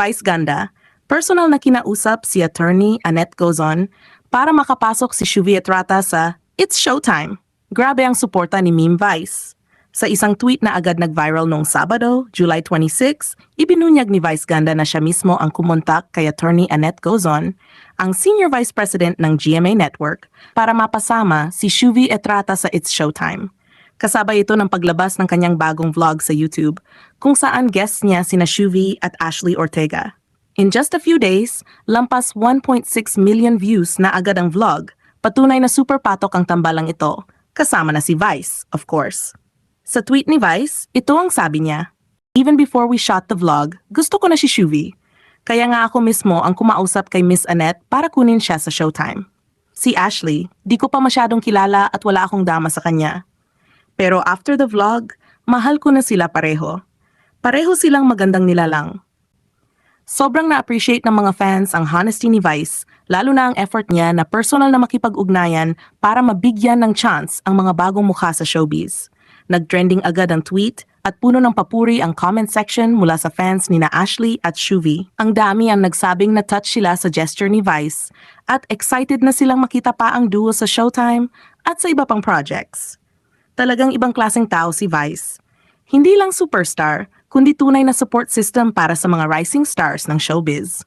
Vice Ganda, personal na kinausap si attorney Annette Gozon para makapasok si Shuvi Etrata sa It's Showtime. Grabe ang suporta ni Meme Vice. Sa isang tweet na agad nag-viral noong Sabado, July 26, ibinunyag ni Vice Ganda na siya mismo ang kumontak kay attorney Annette Gozon, ang Senior Vice President ng GMA Network, para mapasama si Shuvi Etrata sa It's Showtime. Kasabay ito ng paglabas ng kanyang bagong vlog sa YouTube, kung saan guests niya sina Shuvi at Ashley Ortega. In just a few days, lampas 1.6 million views na agad ang vlog, patunay na super patok ang tambalang ito, kasama na si Vice, of course. Sa tweet ni Vice, ito ang sabi niya, Even before we shot the vlog, gusto ko na si Shuvi. Kaya nga ako mismo ang kumausap kay Miss Annette para kunin siya sa showtime. Si Ashley, di ko pa masyadong kilala at wala akong dama sa kanya. Pero after the vlog, mahal ko na sila pareho. Pareho silang magandang nilalang. Sobrang na-appreciate ng mga fans ang honesty ni Vice, lalo na ang effort niya na personal na makipag-ugnayan para mabigyan ng chance ang mga bagong mukha sa showbiz. Nag-trending agad ang tweet at puno ng papuri ang comment section mula sa fans ni na Ashley at Shuvi. Ang dami ang nagsabing na touch sila sa gesture ni Vice at excited na silang makita pa ang duo sa Showtime at sa iba pang projects. Talagang ibang klaseng tao si Vice. Hindi lang superstar, kundi tunay na support system para sa mga rising stars ng showbiz.